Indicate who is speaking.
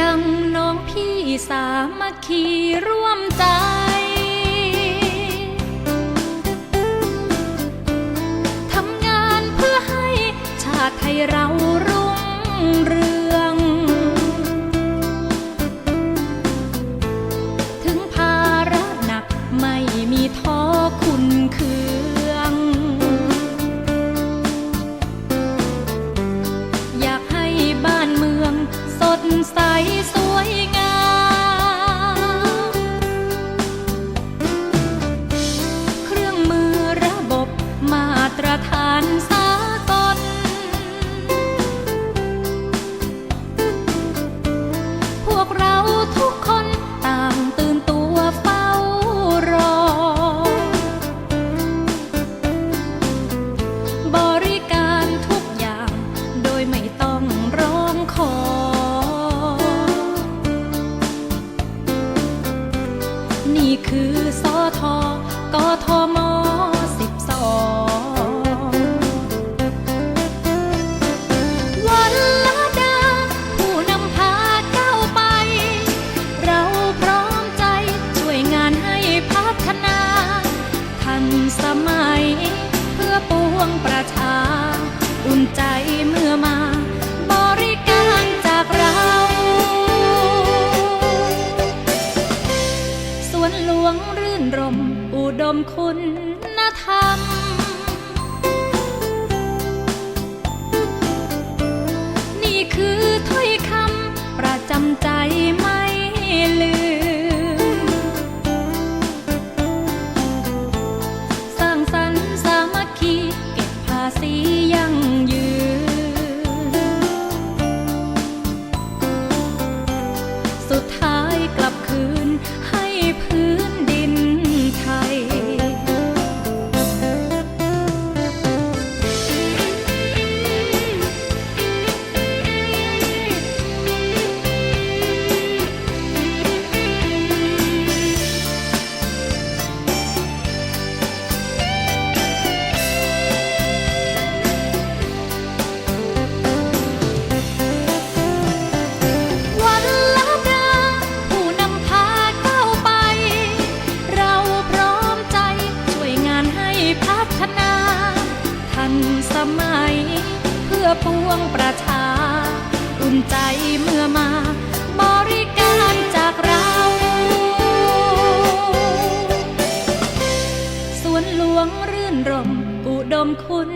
Speaker 1: ดังน้องพี่สามัคคีร่วมใจ ตรฐานสากลพวกเราทุกคนต่างตื่นตัวเฝ้ารอ บริการทุกอย่างโดยไม่ต้องร้องขอ นี่คือสอทกทม หลวงรื่นรม อุดมคุณธรรม นี่คือถ้อยคำประจำใจไม่ลืม มัย เพื่อปวงประชา อุ่นใจเมื่อมาบริการจากเรา สวนหลวงรื่นรม อุดมคุณ